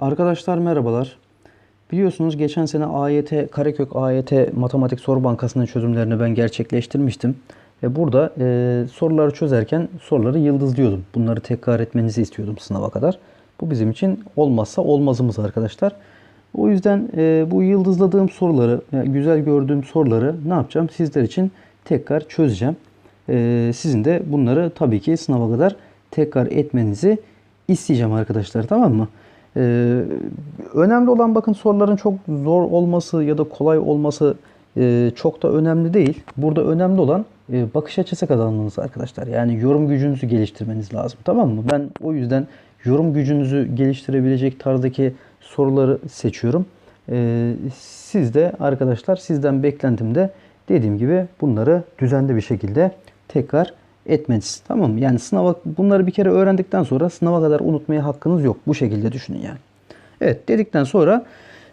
Arkadaşlar merhabalar. Biliyorsunuz geçen sene AYT, Karekök AYT Matematik Soru Bankası'nın çözümlerini ben gerçekleştirmiştim. Ve burada e, soruları çözerken soruları yıldızlıyordum. Bunları tekrar etmenizi istiyordum sınava kadar. Bu bizim için olmazsa olmazımız arkadaşlar. O yüzden e, bu yıldızladığım soruları, yani güzel gördüğüm soruları ne yapacağım? Sizler için tekrar çözeceğim. E, sizin de bunları tabii ki sınava kadar tekrar etmenizi isteyeceğim arkadaşlar tamam mı? Ee, önemli olan bakın soruların çok zor olması ya da kolay olması e, çok da önemli değil. Burada önemli olan e, bakış açısı kazanmanız arkadaşlar. Yani yorum gücünüzü geliştirmeniz lazım. Tamam mı? Ben o yüzden yorum gücünüzü geliştirebilecek tarzdaki soruları seçiyorum. Ee, siz de arkadaşlar sizden beklentim de dediğim gibi bunları düzenli bir şekilde tekrar etmeniz. Tamam mı? Yani sınava bunları bir kere öğrendikten sonra sınava kadar unutmaya hakkınız yok. Bu şekilde düşünün yani. Evet dedikten sonra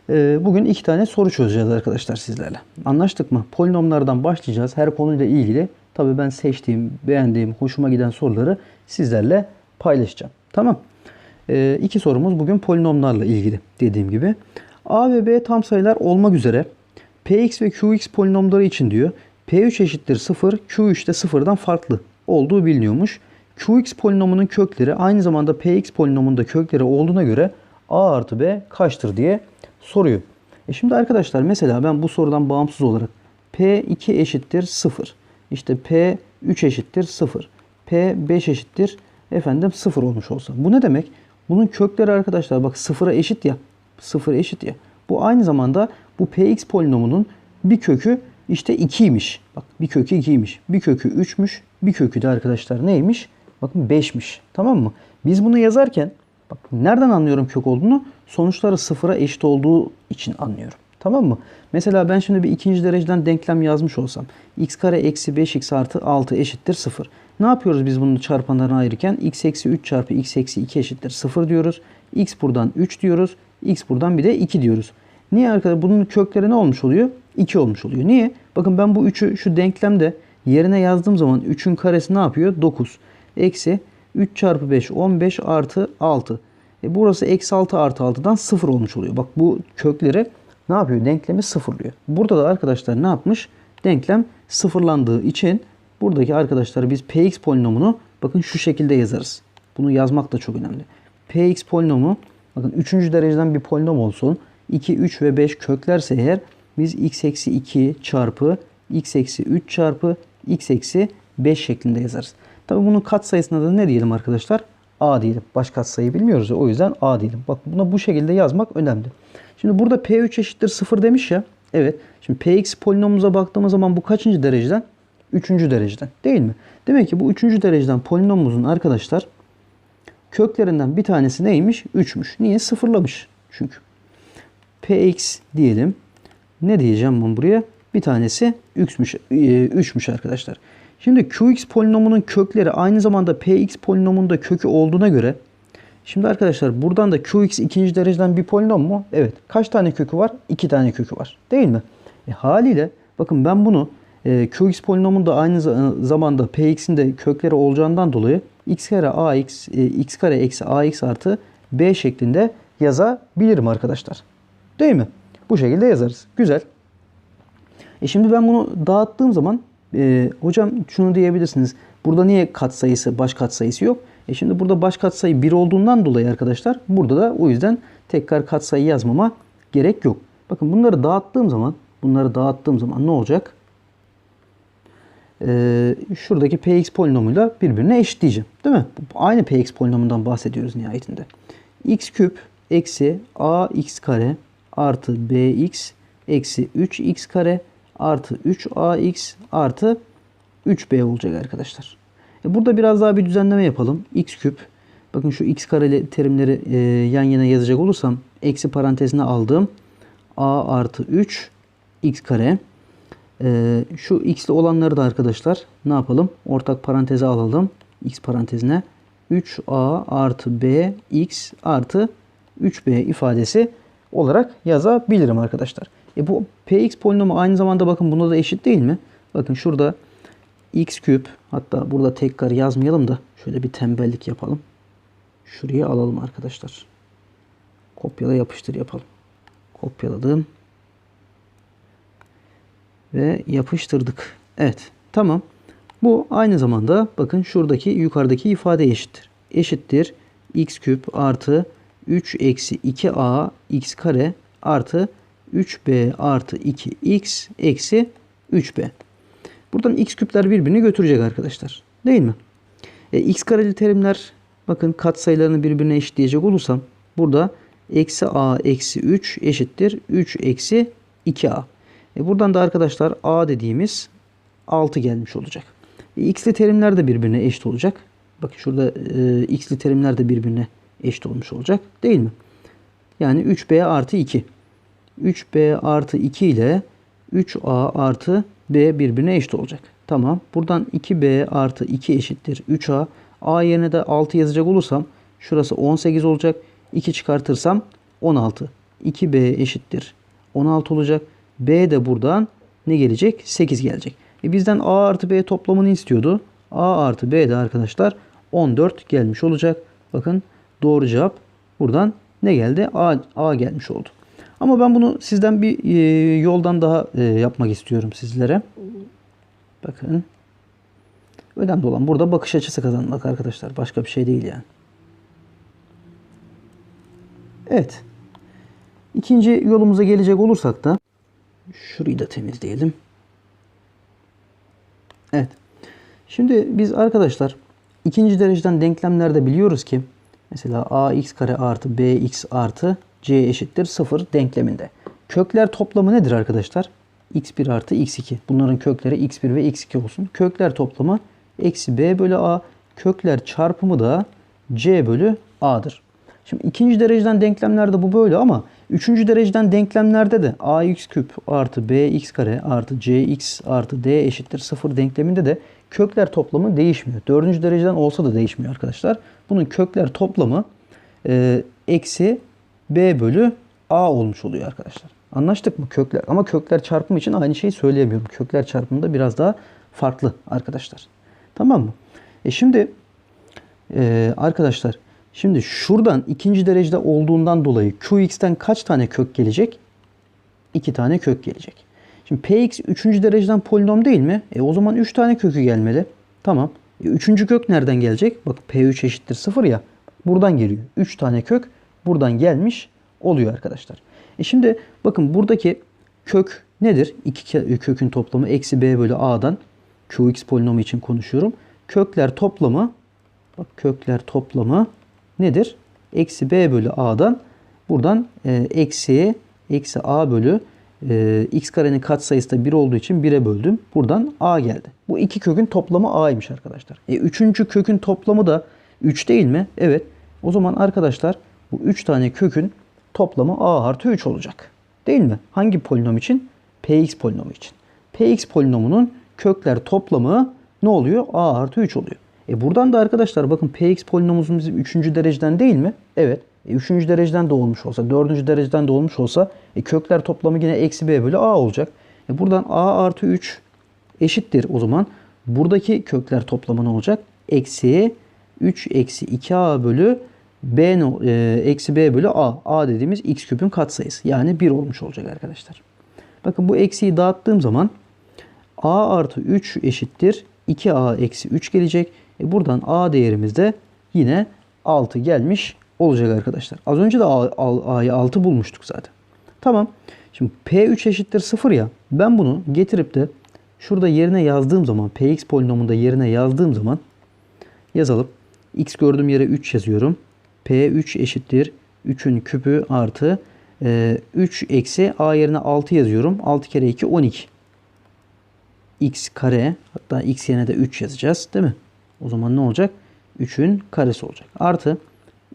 e, bugün iki tane soru çözeceğiz arkadaşlar sizlerle. Anlaştık mı? Polinomlardan başlayacağız. Her konuyla ilgili tabii ben seçtiğim, beğendiğim, hoşuma giden soruları sizlerle paylaşacağım. Tamam. E, iki sorumuz bugün polinomlarla ilgili dediğim gibi. A ve B tam sayılar olmak üzere Px ve Qx polinomları için diyor. P3 eşittir 0, Q3 de 0'dan farklı olduğu biliniyormuş. Qx polinomunun kökleri aynı zamanda Px polinomunda kökleri olduğuna göre A artı B kaçtır diye soruyor. E şimdi arkadaşlar mesela ben bu sorudan bağımsız olarak P2 eşittir 0. İşte P3 eşittir 0. P5 eşittir efendim 0 olmuş olsa. Bu ne demek? Bunun kökleri arkadaşlar bak 0'a eşit ya. 0 eşit ya. Bu aynı zamanda bu Px polinomunun bir kökü işte 2'ymiş. Bak bir kökü 2'ymiş. Bir kökü 3'müş. Bir kökü de arkadaşlar neymiş? Bakın 5'miş. Tamam mı? Biz bunu yazarken bak nereden anlıyorum kök olduğunu? Sonuçları sıfıra eşit olduğu için anlıyorum. Tamam mı? Mesela ben şimdi bir ikinci dereceden denklem yazmış olsam. x kare eksi 5x artı 6 eşittir 0. Ne yapıyoruz biz bunu çarpanlarına ayırırken? x eksi 3 çarpı x eksi 2 eşittir 0 diyoruz. x buradan 3 diyoruz. x buradan bir de 2 diyoruz. Niye arkadaşlar? Bunun kökleri ne olmuş oluyor? 2 olmuş oluyor. Niye? Bakın ben bu 3'ü şu denklemde yerine yazdığım zaman 3'ün karesi ne yapıyor? 9. Eksi 3 çarpı 5 15 artı 6. E burası eksi 6 artı 6'dan 0 olmuş oluyor. Bak bu kökleri ne yapıyor? Denklemi sıfırlıyor. Burada da arkadaşlar ne yapmış? Denklem sıfırlandığı için buradaki arkadaşlar biz px polinomunu bakın şu şekilde yazarız. Bunu yazmak da çok önemli. px polinomu bakın 3. dereceden bir polinom olsun. 2, 3 ve 5 köklerse eğer biz x eksi 2 çarpı x eksi 3 çarpı x eksi 5 şeklinde yazarız. Tabi bunun katsayısına da ne diyelim arkadaşlar? A diyelim. Baş katsayı bilmiyoruz ya o yüzden A diyelim. Bak buna bu şekilde yazmak önemli. Şimdi burada P3 eşittir 0 demiş ya. Evet. Şimdi Px polinomumuza baktığımız zaman bu kaçıncı dereceden? Üçüncü dereceden. Değil mi? Demek ki bu üçüncü dereceden polinomumuzun arkadaşlar köklerinden bir tanesi neymiş? 3'müş. Niye? Sıfırlamış. Çünkü. Px diyelim. Ne diyeceğim bunu buraya? Bir tanesi 3'müş, 3'müş arkadaşlar. Şimdi Qx polinomunun kökleri aynı zamanda Px polinomunda kökü olduğuna göre Şimdi arkadaşlar buradan da Qx ikinci dereceden bir polinom mu? Evet. Kaç tane kökü var? 2 tane kökü var. Değil mi? E, haliyle bakın ben bunu e, Qx polinomunda aynı zamanda Px'in de kökleri olacağından dolayı x kare ax e, x kare eksi ax artı b şeklinde yazabilirim arkadaşlar. Değil mi? Bu şekilde yazarız. Güzel. E şimdi ben bunu dağıttığım zaman e, hocam şunu diyebilirsiniz. Burada niye katsayısı, baş katsayısı yok? E şimdi burada baş katsayı 1 olduğundan dolayı arkadaşlar burada da o yüzden tekrar katsayı yazmama gerek yok. Bakın bunları dağıttığım zaman bunları dağıttığım zaman ne olacak? Ee, şuradaki px polinomuyla birbirine eşitleyeceğim. Değil mi? Aynı px polinomundan bahsediyoruz nihayetinde. x küp eksi ax kare artı bx eksi 3x kare artı 3ax artı 3b olacak arkadaşlar. E burada biraz daha bir düzenleme yapalım. x küp. Bakın şu x kareli terimleri e, yan yana yazacak olursam eksi parantezine aldığım a artı 3 x kare. E, şu x'li olanları da arkadaşlar ne yapalım? Ortak paranteze alalım. x parantezine 3a artı b x artı 3b ifadesi olarak yazabilirim arkadaşlar. E bu px polinomu aynı zamanda bakın buna da eşit değil mi? Bakın şurada x küp hatta burada tekrar yazmayalım da şöyle bir tembellik yapalım. Şuraya alalım arkadaşlar. Kopyala yapıştır yapalım. Kopyaladım. Ve yapıştırdık. Evet. Tamam. Bu aynı zamanda bakın şuradaki yukarıdaki ifade eşittir. Eşittir x küp artı 3 eksi 2a x kare artı 3b artı 2x eksi 3b. Buradan x küpler birbirini götürecek arkadaşlar. Değil mi? E, x kareli terimler bakın katsayılarını birbirine eşitleyecek olursam burada eksi a eksi 3 eşittir 3 eksi 2a. E, buradan da arkadaşlar a dediğimiz 6 gelmiş olacak. E, x'li terimler de birbirine eşit olacak. Bakın şurada e, x'li terimler de birbirine eşit olmuş olacak. Değil mi? Yani 3b artı 2. 3b artı 2 ile 3a artı b birbirine eşit olacak. Tamam. Buradan 2b artı 2 eşittir 3a. a yerine de 6 yazacak olursam şurası 18 olacak. 2 çıkartırsam 16. 2b eşittir 16 olacak. b de buradan ne gelecek? 8 gelecek. E bizden a artı b toplamını istiyordu. a artı b de arkadaşlar 14 gelmiş olacak. Bakın doğru cevap buradan ne geldi? A, A gelmiş oldu. Ama ben bunu sizden bir e, yoldan daha e, yapmak istiyorum sizlere. Bakın. Önemli olan burada bakış açısı kazanmak arkadaşlar. Başka bir şey değil yani. Evet. İkinci yolumuza gelecek olursak da şurayı da temizleyelim. Evet. Şimdi biz arkadaşlar ikinci dereceden denklemlerde biliyoruz ki mesela ax kare artı bx artı c eşittir 0 denkleminde. Kökler toplamı nedir arkadaşlar? x1 artı x2. Bunların kökleri x1 ve x2 olsun. Kökler toplamı eksi b bölü a. Kökler çarpımı da c bölü a'dır. Şimdi ikinci dereceden denklemlerde bu böyle ama üçüncü dereceden denklemlerde de ax küp artı bx kare artı cx artı d eşittir 0 denkleminde de kökler toplamı değişmiyor. Dördüncü dereceden olsa da değişmiyor arkadaşlar. Bunun kökler toplamı e, eksi b bölü a olmuş oluyor arkadaşlar. Anlaştık mı kökler? Ama kökler çarpımı için aynı şeyi söyleyemiyorum. Kökler çarpımında biraz daha farklı arkadaşlar. Tamam mı? E şimdi e, arkadaşlar şimdi şuradan ikinci derecede olduğundan dolayı qx'ten kaç tane kök gelecek? 2 tane kök gelecek. Şimdi px üçüncü dereceden polinom değil mi? E o zaman 3 tane kökü gelmeli. Tamam. E, kök nereden gelecek? Bak p3 eşittir 0 ya. Buradan geliyor. 3 tane kök buradan gelmiş oluyor arkadaşlar. E şimdi bakın buradaki kök nedir? İki kökün toplamı eksi b bölü a'dan qx polinomu için konuşuyorum. Kökler toplamı bak kökler toplamı nedir? Eksi b bölü a'dan buradan e, eksi eksi a bölü e, x karenin katsayısı da 1 olduğu için 1'e böldüm. Buradan a geldi. Bu iki kökün toplamı a'ymış arkadaşlar. E, üçüncü kökün toplamı da 3 değil mi? Evet. O zaman arkadaşlar bu 3 tane kökün toplamı a artı 3 olacak. Değil mi? Hangi polinom için? px polinomu için. px polinomunun kökler toplamı ne oluyor? a artı 3 oluyor. E buradan da arkadaşlar bakın px polinomumuz bizim 3. dereceden değil mi? Evet. E 3. dereceden de olmuş olsa, 4. dereceden de olmuş olsa e kökler toplamı yine eksi b bölü a olacak. E buradan a artı 3 eşittir o zaman. Buradaki kökler toplamı ne olacak? Eksi 3 eksi 2a bölü b e, eksi b bölü a. a dediğimiz x küpün katsayısı. Yani 1 olmuş olacak arkadaşlar. Bakın bu eksiyi dağıttığım zaman a artı 3 eşittir 2a eksi 3 gelecek. E buradan a değerimiz de yine 6 gelmiş olacak arkadaşlar. Az önce de a'yı 6 bulmuştuk zaten. Tamam. Şimdi p3 eşittir 0 ya. Ben bunu getirip de şurada yerine yazdığım zaman px polinomunda yerine yazdığım zaman yazalım. x gördüğüm yere 3 yazıyorum. P3 eşittir 3'ün küpü artı e, 3 eksi a yerine 6 yazıyorum. 6 kere 2 12. x kare hatta x yerine de 3 yazacağız değil mi? O zaman ne olacak? 3'ün karesi olacak. Artı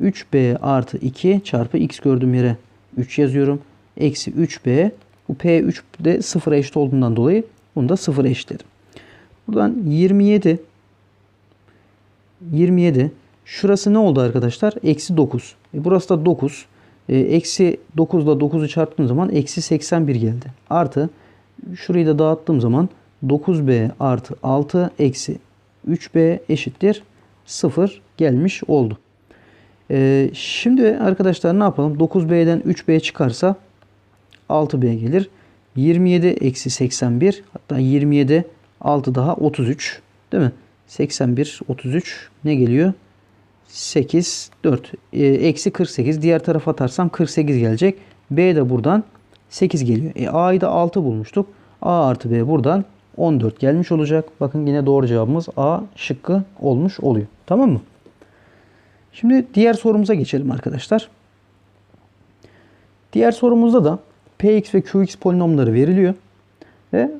3b artı 2 çarpı x gördüğüm yere 3 yazıyorum. Eksi 3b bu p3 de 0'a eşit olduğundan dolayı bunu da 0'a eşitledim. Buradan 27 27 Şurası ne oldu arkadaşlar? Eksi 9. E burası da 9. E, eksi 9 ile 9'u çarptığım zaman eksi 81 geldi. Artı şurayı da dağıttığım zaman 9b artı 6 eksi 3b eşittir 0 gelmiş oldu. Ee, şimdi arkadaşlar ne yapalım? 9B'den 3B çıkarsa 6B gelir. 27 eksi 81 hatta 27 6 daha 33 değil mi? 81 33 ne geliyor? 8 4 Ee, eksi 48 diğer tarafa atarsam 48 gelecek. B de buradan 8 geliyor. E, A'yı da 6 bulmuştuk. A artı B buradan 14 gelmiş olacak. Bakın yine doğru cevabımız A şıkkı olmuş oluyor. Tamam mı? Şimdi diğer sorumuza geçelim arkadaşlar. Diğer sorumuzda da Px ve Qx polinomları veriliyor. Ve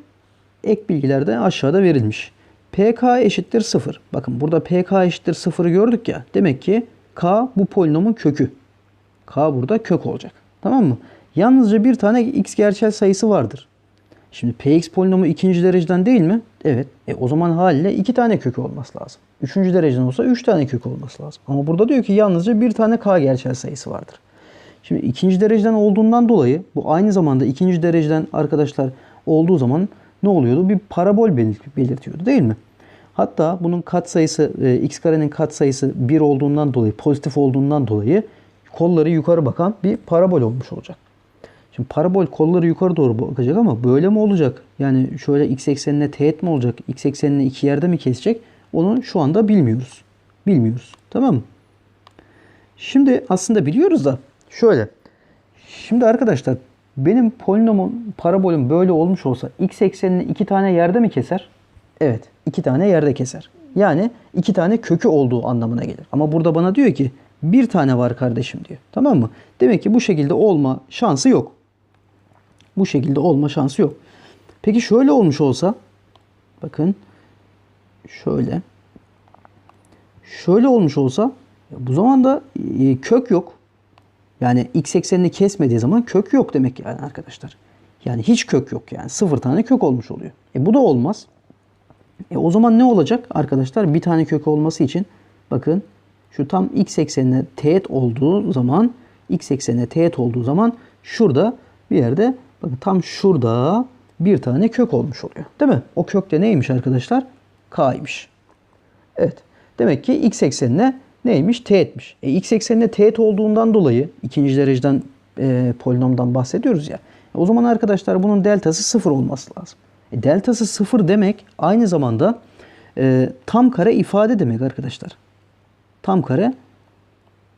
ek bilgiler de aşağıda verilmiş. PK eşittir 0. Bakın burada PK eşittir 0'ı gördük ya. Demek ki K bu polinomun kökü. K burada kök olacak. Tamam mı? Yalnızca bir tane x gerçel sayısı vardır. Şimdi Px polinomu ikinci dereceden değil mi? Evet. E o zaman haliyle iki tane kökü olması lazım. Üçüncü dereceden olsa üç tane kök olması lazım. Ama burada diyor ki yalnızca bir tane k gerçel sayısı vardır. Şimdi ikinci dereceden olduğundan dolayı bu aynı zamanda ikinci dereceden arkadaşlar olduğu zaman ne oluyordu? Bir parabol belir- belirtiyordu değil mi? Hatta bunun katsayısı e, x karenin katsayısı 1 olduğundan dolayı pozitif olduğundan dolayı kolları yukarı bakan bir parabol olmuş olacak. Şimdi parabol kolları yukarı doğru bakacak ama böyle mi olacak? Yani şöyle x eksenine teğet mi olacak? X eksenine iki yerde mi kesecek? Onu şu anda bilmiyoruz. Bilmiyoruz. Tamam mı? Şimdi aslında biliyoruz da şöyle. Şimdi arkadaşlar benim polinomun parabolüm böyle olmuş olsa x eksenini iki tane yerde mi keser? Evet. iki tane yerde keser. Yani iki tane kökü olduğu anlamına gelir. Ama burada bana diyor ki bir tane var kardeşim diyor. Tamam mı? Demek ki bu şekilde olma şansı yok. Bu şekilde olma şansı yok. Peki şöyle olmuş olsa bakın şöyle şöyle olmuş olsa bu zaman da e, kök yok. Yani x eksenini kesmediği zaman kök yok demek yani arkadaşlar. Yani hiç kök yok yani. Sıfır tane kök olmuş oluyor. E bu da olmaz. E o zaman ne olacak arkadaşlar? Bir tane kök olması için bakın şu tam x eksenine teğet olduğu zaman x eksenine teğet olduğu zaman şurada bir yerde bakın tam şurada bir tane kök olmuş oluyor. Değil mi? O kök de neymiş arkadaşlar? K'ymış. Evet. Demek ki x eksenine neymiş? Teğetmiş. E, x eksenine teğet olduğundan dolayı ikinci dereceden e, polinomdan bahsediyoruz ya. O zaman arkadaşlar bunun deltası sıfır olması lazım. E, deltası sıfır demek aynı zamanda e, tam kare ifade demek arkadaşlar. Tam kare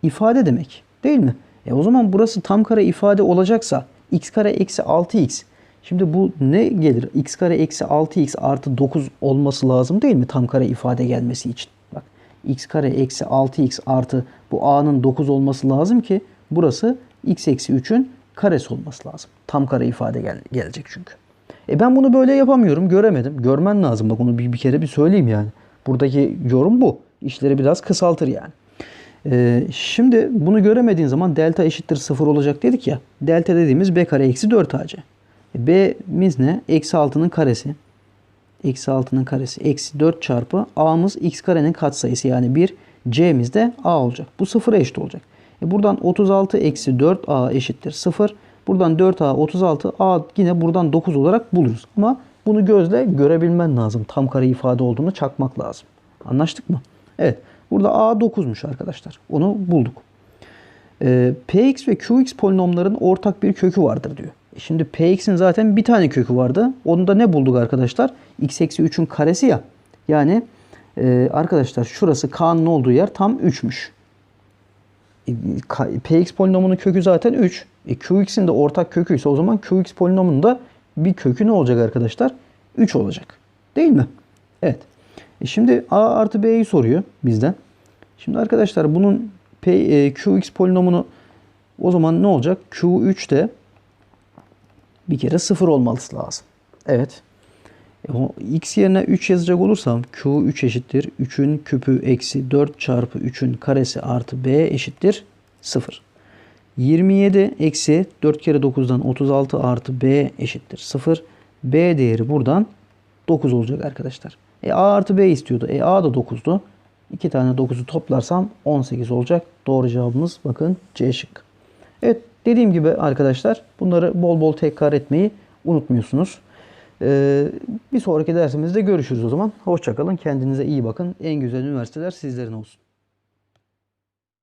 ifade demek. Değil mi? E o zaman burası tam kare ifade olacaksa x kare eksi 6x. Şimdi bu ne gelir? x kare eksi 6x artı 9 olması lazım değil mi? Tam kare ifade gelmesi için. Bak x kare eksi 6x artı bu a'nın 9 olması lazım ki burası x eksi 3'ün karesi olması lazım. Tam kare ifade gel- gelecek çünkü. E ben bunu böyle yapamıyorum. Göremedim. Görmen lazım. Bak onu bir, bir kere bir söyleyeyim yani. Buradaki yorum bu. İşleri biraz kısaltır yani. Ee, şimdi bunu göremediğin zaman delta eşittir 0 olacak dedik ya. Delta dediğimiz b kare eksi 4 ac. E, B'miz ne? Eksi 6'nın karesi. Eksi 6'nın karesi. Eksi 4 çarpı a'mız x karenin katsayısı yani 1. c'miz de a olacak. Bu 0'a eşit olacak. E buradan 36 eksi 4a eşittir 0. Buradan 4a 36 a yine buradan 9 olarak buluruz. Ama bunu gözle görebilmen lazım. Tam kare ifade olduğunu çakmak lazım. Anlaştık mı? Evet. Burada a 9'muş arkadaşlar. Onu bulduk. Ee, Px ve Qx polinomların ortak bir kökü vardır diyor. E Şimdi Px'in zaten bir tane kökü vardı. Onu da ne bulduk arkadaşlar? x eksi 3'ün karesi ya. Yani e, arkadaşlar şurası k'nın olduğu yer tam 3'müş. E, Px polinomunun kökü zaten 3. E, Qx'in de ortak kökü ise o zaman Qx polinomunun da bir kökü ne olacak arkadaşlar? 3 olacak. Değil mi? Evet. E şimdi a artı b'yi soruyor bizden. Şimdi arkadaşlar bunun P, e, Qx polinomunu o zaman ne olacak? Q3 de bir kere 0 olması lazım. Evet. E, o x yerine 3 yazacak olursam Q3 eşittir. 3'ün küpü eksi 4 çarpı 3'ün karesi artı b eşittir 0. 27 eksi 4 kere 9'dan 36 artı b eşittir 0. b değeri buradan 9 olacak arkadaşlar. E a artı b istiyordu. E a da 9'du. 2 tane 9'u toplarsam 18 olacak. Doğru cevabımız bakın C şık. Evet dediğim gibi arkadaşlar bunları bol bol tekrar etmeyi unutmuyorsunuz. Ee, bir sonraki dersimizde görüşürüz o zaman. Hoşçakalın. Kendinize iyi bakın. En güzel üniversiteler sizlerin olsun.